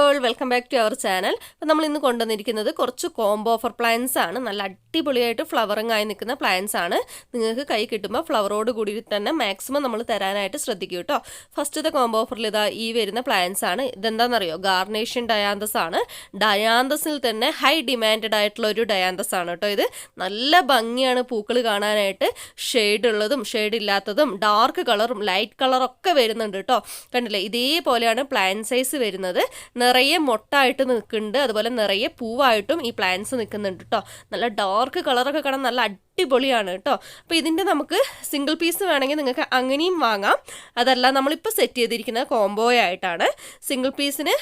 All welcome back to our channel അപ്പോൾ നമ്മൾ ഇന്ന് കൊണ്ടുവന്നിരിക്കുന്നത് കുറച്ച് കോംബോ ഓഫർ പ്ലാൻസ് ആണ്. നല്ല അടിപൊളിയായിട്ട് ഫ്ലവറിങ് ആയി നിൽക്കുന്ന പ്ലാൻസ് ആണ്. നിങ്ങൾക്ക് കൈ കിട്ടുമ്പോൾ ഫ്ലവറോട് കൂടി തന്നെ മാക്സിമം നമ്മൾ തരാനായിട്ട് ശ്രദ്ധിക്കും കേട്ടോ ഫസ്റ്റത്തെ കോംബോ ഓഫറിൽ ഇതാ ഈ വരുന്ന പ്ലാൻസ് ആണ്. ഇതെന്താണെന്നറിയോ ഗാർണേഷ്യൻ ഡയാന്തസ് ആണ്. ഡയാന്തസിൽ തന്നെ ഹൈ ഡിമാൻഡഡ് ആയിട്ടുള്ള ഒരു ഡയാന്തസ് ആണ് കേട്ടോ ഇത്. നല്ല ഭംഗിയാണ് പൂക്കൾ കാണാനായിട്ട്. ഷെയ്ഡ് ഉള്ളതും ഷെയ്ഡ് ഇല്ലാത്തതും ഡാർക്ക് കളറും ലൈറ്റ് കളറൊക്കെ വരുന്നുണ്ട് കേട്ടോ കണ്ടില്ലേ? ഇതേപോലെയാണ് പ്ലാൻ സൈസ് വരുന്നത്. നിറയെ മൊട്ടായിട്ട് നിൽക്കുന്നുണ്ട്. അതുപോലെ നിറയെ പൂവായിട്ടും ഈ പ്ലാന്റ്സ് നിൽക്കുന്നുണ്ട് കേട്ടോ നല്ല ഡാർക്ക് കളറൊക്കെ കാണാൻ നല്ല അടിപൊളിയാണ് കേട്ടോ. അപ്പോൾ ഇതിന്റെ നമുക്ക് സിംഗിൾ പീസ് വേണമെങ്കിൽ നിങ്ങൾക്ക് അങ്ങനെയും വാങ്ങാം. അതല്ല നമ്മളിപ്പോൾ സെറ്റ് ചെയ്തിരിക്കുന്ന കോംബോ ആയിട്ടാണ്. സിംഗിൾ പീസിന്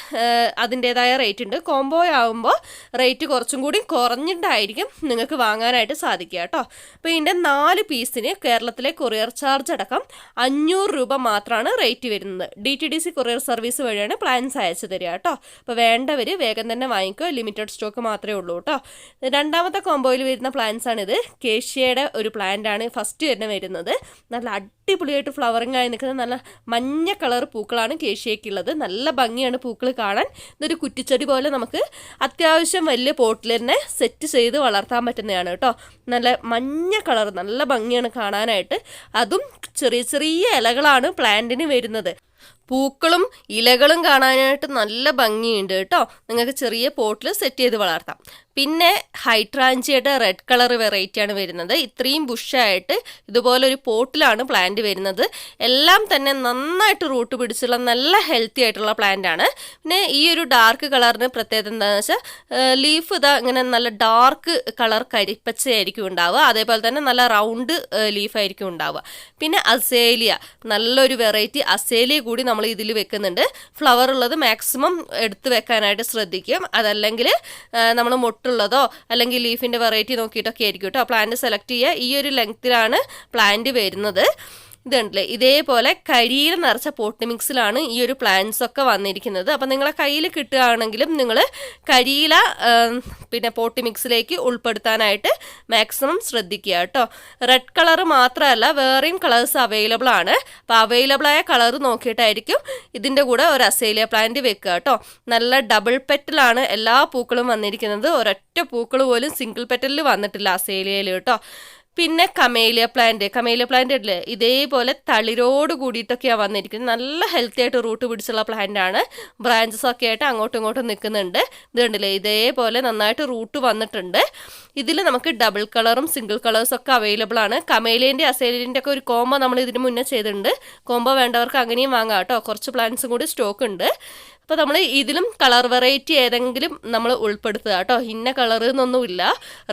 അതിന്റേതായ റേറ്റ് ഉണ്ട്. കോംബോ ആകുമ്പോൾ റേറ്റ് കുറച്ചും കൂടി കുറഞ്ഞിട്ടായിരിക്കും നിങ്ങൾക്ക് വാങ്ങാനായിട്ട് സാധിക്കുക കേട്ടോ. അപ്പോൾ ഇതിന്റെ നാല് പീസിന് കേരളത്തിലെ കൊറിയർ ചാർജ് അടക്കം അഞ്ഞൂറ് രൂപ മാത്രമാണ് റേറ്റ് വരുന്നത്. D T D C courier service വഴിയാണ് പ്ലാൻസ് അയച്ചു തരിക കേട്ടോ. അപ്പോൾ വേണ്ടവർ വേഗം തന്നെ വാങ്ങിക്കുക ലിമിറ്റഡ് സ്റ്റോക്ക് മാത്രമേ ഉള്ളൂ കേട്ടോ. രണ്ടാമത്തെ കോംബോയിൽ വരുന്ന പ്ലാൻസാണിത് ആണിത്. കേഷ്യയുടെ ഒരു പ്ലാന്റ് ആണ് ഫസ്റ്റ് തന്നെ വരുന്നത്. നല്ല അടിപൊളിയായിട്ട് ഫ്ലവറിങ് ആയി നിൽക്കുന്ന നല്ല മഞ്ഞ കളർ പൂക്കളാണ് കേഷ്യയ്ക്കുള്ളത് നല്ല ഭംഗിയാണ് പൂക്കൾ കാണാൻ. ഇതൊരു കുറ്റിച്ചെടി പോലെ നമുക്ക് അത്യാവശ്യം വലിയ പോട്ടിൽ തന്നെ സെറ്റ് ചെയ്ത് വളർത്താൻ പറ്റുന്നതാണ് കേട്ടോ. നല്ല മഞ്ഞ കളർ നല്ല ഭംഗിയാണ് കാണാനായിട്ട്. അതും ചെറിയ ചെറിയ ഇലകളാണ് പ്ലാന്റിന് വരുന്നത്. പൂക്കളും ഇലകളും കാണാനായിട്ട് നല്ല ഭംഗിയുണ്ട് കേട്ടോ. നിങ്ങൾക്ക് ചെറിയ പോട്ടിൽ സെറ്റ് ചെയ്ത് വളർത്താം. പിന്നെ ഹൈട്രാഞ്ചിയുടെ റെഡ് കളർ വെറൈറ്റിയാണ് വരുന്നത്. ഇത്രയും ബുഷായിട്ട് ഇതുപോലൊരു പോട്ടിലാണ് പ്ലാന്റ് വരുന്നത്. എല്ലാം തന്നെ നന്നായിട്ട് റൂട്ട് പിടിച്ചുള്ള നല്ല ഹെൽത്തി ആയിട്ടുള്ള പ്ലാന്റ് ആണ്. പിന്നെ ഈ ഒരു ഡാർക്ക് കളറിന് പ്രത്യേകത എന്താണെന്ന് വെച്ചാൽ ലീഫ് ഇതാ ഇങ്ങനെ നല്ല ഡാർക്ക് കളർ കരിപ്പച്ചയായിരിക്കും ഉണ്ടാവുക. അതേപോലെ തന്നെ നല്ല റൗണ്ട് ലീഫായിരിക്കും ഉണ്ടാവുക. പിന്നെ അസേലിയ നല്ലൊരു വെറൈറ്റി അസേലിയ കൂടി നമ്മൾ ഇതിൽ വെക്കുന്നുണ്ട്. ഫ്ലവർ ഉള്ളത് മാക്സിമം എടുത്ത് വെക്കാനായിട്ട് ശ്രദ്ധിക്കും. അതല്ലെങ്കിൽ നമ്മൾ മുട്ടുള്ളതോ അല്ലെങ്കിൽ ലീഫിന്റെ വെറൈറ്റി നോക്കിയിട്ടൊക്കെ ആയിരിക്കും കേട്ടോ പ്ലാന്റ് സെലക്ട് ചെയ്യുക. ഈ ഒരു ലെങ്ത്തിലാണ് പ്ലാന്റ് വരുന്നത്. ഇതുണ്ടല്ലേ? ഇതേപോലെ കരിയിൽ നിറച്ച പോട്ട് മിക്സിലാണ് ഈ ഒരു പ്ലാന്റ്സ് ഒക്കെ വന്നിരിക്കുന്നത്. അപ്പം നിങ്ങളെ കയ്യിൽ കിട്ടുകയാണെങ്കിലും നിങ്ങൾ കരിയില പിന്നെ പോട്ട് മിക്സിലേക്ക് ഉൾപ്പെടുത്താനായിട്ട് മാക്സിമം ശ്രദ്ധിക്കുക കേട്ടോ. റെഡ് കളർ മാത്രമല്ല വേറെയും കളേഴ്സ് അവൈലബിൾ ആണ്. അപ്പോൾ അവൈലബിൾ ആയ കളർ നോക്കിയിട്ടായിരിക്കും ഇതിന്റെ കൂടെ ഒരു അസേലിയ പ്ലാന്റ് വെക്കുക കേട്ടോ. നല്ല ഡബിൾ പെറ്റലാണ് എല്ലാ പൂക്കളും വന്നിരിക്കുന്നത്. ഒരൊറ്റ പൂക്കൾ പോലും സിംഗിൾ പെറ്റലിൽ വന്നിട്ടില്ല അസേലിയയിൽ കേട്ടോ. പിന്നെ കമേലിയ പ്ലാന്റ് കമേലിയ പ്ലാന്റ് ഇല്ലേ? ഇതേപോലെ തളിരോട് കൂടിയിട്ടൊക്കെയാണ് വന്നിരിക്കുന്നത്. നല്ല ഹെൽത്തി ആയിട്ട് റൂട്ട് പിടിച്ചുള്ള പ്ലാന്റ് ആണ്. ബ്രാഞ്ചസ് ഒക്കെ ആയിട്ട് അങ്ങോട്ടും ഇങ്ങോട്ടും നിൽക്കുന്നുണ്ട്. ഇത് കണ്ടില്ലേ? ഇതേപോലെ നന്നായിട്ട് റൂട്ട് വന്നിട്ടുണ്ട്. ഇതിൽ നമുക്ക് ഡബിൾ കളറും സിംഗിൾ കളേഴ്സും ഒക്കെ അവൈലബിൾ ആണ്. കമേലിയന്റെ അസേലിന്റെ ഒക്കെ ഒരു കോംബോ നമ്മൾ ഇതിന് മുന്നേ ചെയ്തിട്ടുണ്ട്. കോംബോ വേണ്ടവർക്ക് അങ്ങനെയും വാങ്ങാം കേട്ടോ. കുറച്ച് പ്ലാന്റ്സും കൂടി സ്റ്റോക്ക് ഉണ്ട്. അപ്പോൾ നമ്മൾ ഇതിലും കളർ വെറൈറ്റി ഏതെങ്കിലും നമ്മൾ ഉൾപ്പെടുത്തുക കേട്ടോ. ഇന്ന കളർ എന്നൊന്നുമില്ല.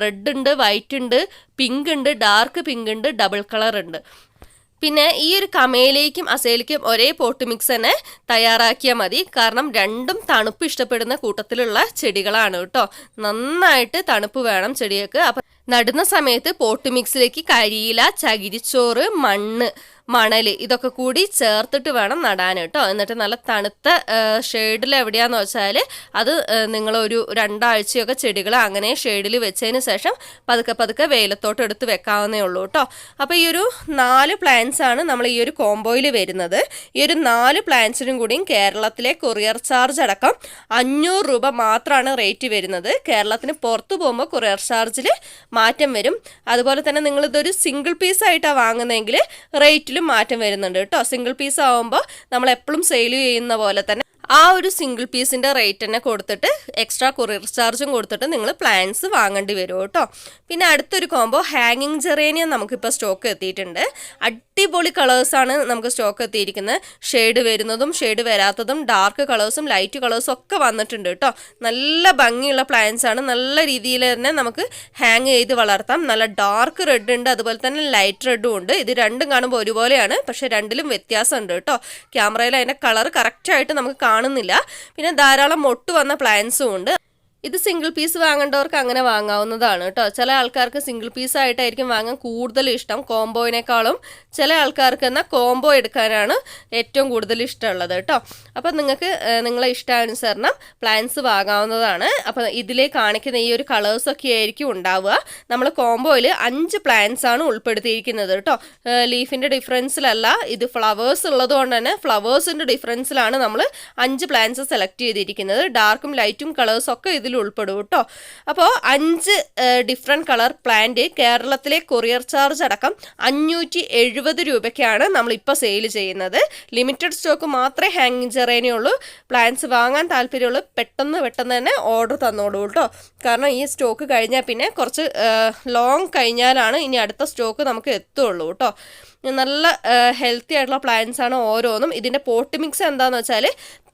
റെഡ് ഉണ്ട് വൈറ്റ് ഉണ്ട് പിങ്ക് ഉണ്ട് ഡാർക്ക് പിങ്ക് ഉണ്ട് ഡബിൾ കളർ ഉണ്ട്. പിന്നെ ഈ ഒരു കമയിലേക്കും അസേലിക്കും ഒരേ പോട്ട് മിക്സ് തന്നെ തയ്യാറാക്കിയാൽ മതി. കാരണം രണ്ടും തണുപ്പ് ഇഷ്ടപ്പെടുന്ന കൂട്ടത്തിലുള്ള ചെടികളാണ് കേട്ടോ. നന്നായിട്ട് തണുപ്പ് വേണം ചെടികൾക്ക്. അപ്പം നടുന്ന സമയത്ത് പോട്ട് മിക്സിലേക്ക് കരിയില ചകിരിച്ചോറ് മണ്ണ് മണൽ ഇതൊക്കെ കൂടി ചേർത്തിട്ട് വേണം നടാൻ കേട്ടോ. എന്നിട്ട് നല്ല തണുത്ത ഷെയ്ഡിൽ എവിടെയാന്ന് വെച്ചാൽ അത് നിങ്ങളൊരു രണ്ടാഴ്ചയൊക്കെ ചെടികൾ അങ്ങനെ ഷെയ്ഡിൽ വെച്ചതിന് ശേഷം പതുക്കെ പതുക്കെ വെയിലത്തോട്ട് എടുത്ത് വെക്കാവുന്നേ ഉള്ളൂ കേട്ടോ. അപ്പോൾ ഈ ഒരു നാല് പ്ലാന്റ്സ് ആണ് നമ്മൾ ഈ ഒരു കോംബോയിൽ വരുന്നത്. ഈ ഒരു നാല് പ്ലാന്റ്സിനും കൂടിയും കേരളത്തിലെ കൊറിയർ ചാർജ് അടക്കം അഞ്ഞൂറ് രൂപ മാത്രമാണ് റേറ്റ് വരുന്നത്. കേരളത്തിന് പുറത്തു പോകുമ്പോൾ കൊറിയർ ചാർജിൽ മാറ്റം വരും. അതുപോലെ തന്നെ നിങ്ങളിതൊരു സിംഗിൾ പീസായിട്ടാണ് വാങ്ങുന്നതെങ്കിൽ റേറ്റിലും മാറ്റം വരുന്നുണ്ട് കേട്ടോ. സിംഗിൾ പീസ് ആവുമ്പോൾ നമ്മൾ എപ്പോഴും സെയിൽ ചെയ്യുന്ന പോലെ തന്നെ ആ ഒരു സിംഗിൾ പീസിന്റെ റേറ്റ് തന്നെ കൊടുത്തിട്ട് എക്സ്ട്രാ കൊറിയർ ചാർജും കൊടുത്തിട്ട് നിങ്ങൾ പ്ലാൻസ് വാങ്ങേണ്ടി വരും കേട്ടോ. പിന്നെ അടുത്തൊരു കോംബോ ഹാങ്ങിങ് ജെറേനിയം നമുക്കിപ്പോൾ സ്റ്റോക്ക് എത്തിയിട്ടുണ്ട്. അടിപൊളി കളേഴ്സാണ് നമുക്ക് സ്റ്റോക്ക് എത്തിയിരിക്കുന്നത്. ഷെയ്ഡ് വരുന്നതും ഷെയ്ഡ് വരാത്തതും ഡാർക്ക് കളേഴ്സും ലൈറ്റ് കളേഴ്സും ഒക്കെ വന്നിട്ടുണ്ട് കേട്ടോ. നല്ല ഭംഗിയുള്ള പ്ലാന്റ്സ് ആണ്. നല്ല രീതിയിൽ തന്നെ നമുക്ക് ഹാങ് ചെയ്ത് വളർത്താം. നല്ല ഡാർക്ക് റെഡ് ഉണ്ട് അതുപോലെ തന്നെ ലൈറ്റ് റെഡും ഉണ്ട്. ഇത് രണ്ടും കാണുമ്പോൾ ഒരുപോലെയാണ് പക്ഷേ രണ്ടിലും വ്യത്യാസമുണ്ട് കേട്ടോ. ക്യാമറയിൽ അതിന്റെ കളർ കറക്റ്റായിട്ട് നമുക്ക് കാണുന്നില്ല. പിന്നെ ധാരാളം മൊട്ട് വന്ന പ്ലാന്റ്സും ഉണ്ട്. ഇത് സിംഗിൾ പീസ് വാങ്ങേണ്ടവർക്ക് അങ്ങനെ വാങ്ങാവുന്നതാണ് കേട്ടോ. ചില ആൾക്കാർക്ക് സിംഗിൾ പീസ് ആയിട്ടായിരിക്കും വാങ്ങാൻ കൂടുതൽ ഇഷ്ടം. കോംബോയിനേക്കാളും ചില ആൾക്കാർക്ക് എന്നാൽ കോംബോ എടുക്കാനാണ് ഏറ്റവും കൂടുതൽ ഇഷ്ടമുള്ളത് കേട്ടോ. അപ്പം നിങ്ങൾക്ക് നിങ്ങളെ ഇഷ്ടാനുസരണം പ്ലാൻസ് വാങ്ങാവുന്നതാണ്. അപ്പം ഇതിലേ കാണിക്കുന്ന ഈ ഒരു കളേഴ്സൊക്കെ ആയിരിക്കും ഉണ്ടാവുക. നമ്മൾ കോംബോയിൽ അഞ്ച് പ്ലാൻസ് ആണ് ഉൾപ്പെടുത്തിയിരിക്കുന്നത് കേട്ടോ. ലീഫിന്റെ ഡിഫറൻസിലല്ല ഇത് ഫ്ലവേഴ്സ് ഉള്ളതുകൊണ്ട് തന്നെ ഫ്ലവേഴ്സിന്റെ ഡിഫറൻസിലാണ് നമ്മൾ അഞ്ച് പ്ലാൻസ് സെലക്ട് ചെയ്തിരിക്കുന്നത്. ഡാർക്കും ലൈറ്റും കളേഴ്സൊക്കെ ഒക്കെ ഇതിൽ ഉൾപ്പെടും കേട്ടോ. അപ്പോൾ അഞ്ച് ഡിഫറെന്റ് കളർ പ്ലാന്റ് കേരളത്തിലെ കൊറിയർ ചാർജ് അടക്കം അഞ്ഞൂറ്റി എഴുപത് രൂപയ്ക്കാണ് നമ്മളിപ്പോൾ സെയിൽ ചെയ്യുന്നത്. ലിമിറ്റഡ് സ്റ്റോക്ക് മാത്രമേ ഹാങ്ങിങ് ചെറേനയുള്ളൂ പ്ലാന്റ്സ് വാങ്ങാൻ താല്പര്യമുള്ളൂ. പെട്ടെന്ന് പെട്ടെന്ന് തന്നെ ഓർഡർ തന്നോളൂ കേട്ടോ. കാരണം ഈ സ്റ്റോക്ക് കഴിഞ്ഞാൽ പിന്നെ കുറച്ച് ലോങ് കഴിഞ്ഞാലാണ് ഇനി അടുത്ത സ്റ്റോക്ക് നമുക്ക് എത്തുള്ളൂ കേട്ടോ. നല്ല ഹെൽത്തി ആയിട്ടുള്ള പ്ലാന്റ്സ് ആണ് ഓരോന്നും. ഇതിന്റെ പോട്ട് മിക്സ് എന്താണെന്ന് വെച്ചാൽ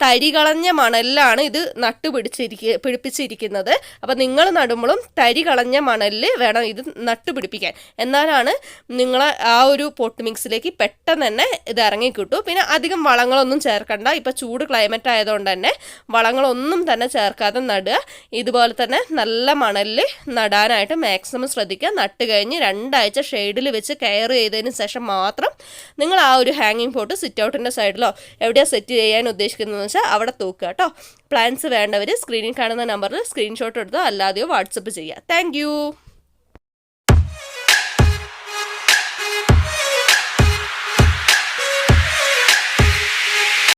തരി കളഞ്ഞ മണലിലാണ് ഇത് നട്ടു പിടിച്ചിരിക്ക പിടിപ്പിച്ചിരിക്കുന്നത്. അപ്പോൾ നിങ്ങൾ നടുമ്പോഴും തരി കളഞ്ഞ മണലിൽ വേണം ഇത് നട്ടു പിടിപ്പിക്കാൻ. എന്നാലാണ് നിങ്ങളെ ആ ഒരു പോട്ട് മിക്സിലേക്ക് പെട്ടെന്ന് തന്നെ ഇത് ഇറങ്ങിക്കിട്ടു പിന്നെ അധികം വളങ്ങളൊന്നും ചേർക്കണ്ട. ഇപ്പോൾ ചൂട് ക്ലൈമറ്റ് ആയതുകൊണ്ട് തന്നെ വളങ്ങളൊന്നും തന്നെ ചേർക്കാതെ നടുക. ഇതുപോലെ തന്നെ നല്ല മണലിൽ നടാനായിട്ട് മാക്സിമം ശ്രദ്ധിക്കുക. നട്ട് കഴിഞ്ഞ് രണ്ടാഴ്ച ഷെയ്ഡിൽ വെച്ച് കെയർ ചെയ്തതിന് ശേഷം മാത്രം നിങ്ങൾ ആ ഒരു ഹാങ്ങിങ് പോട്ട് സിറ്റ് ഔട്ടിന്റെ സൈഡിലോ എവിടെയാണ് സെറ്റ് ചെയ്യാൻ ഉദ്ദേശിക്കുന്നതെന്ന് വെച്ചാൽ അവിടെ തൂക്കുക കേട്ടോ പ്ലാൻസ് വേണ്ടവർ സ്ക്രീനിൽ കാണുന്ന നമ്പറിൽ സ്ക്രീൻഷോട്ട് എടുത്തോ അല്ലാതെയോ വാട്സപ്പ് ചെയ്യുക താങ്ക്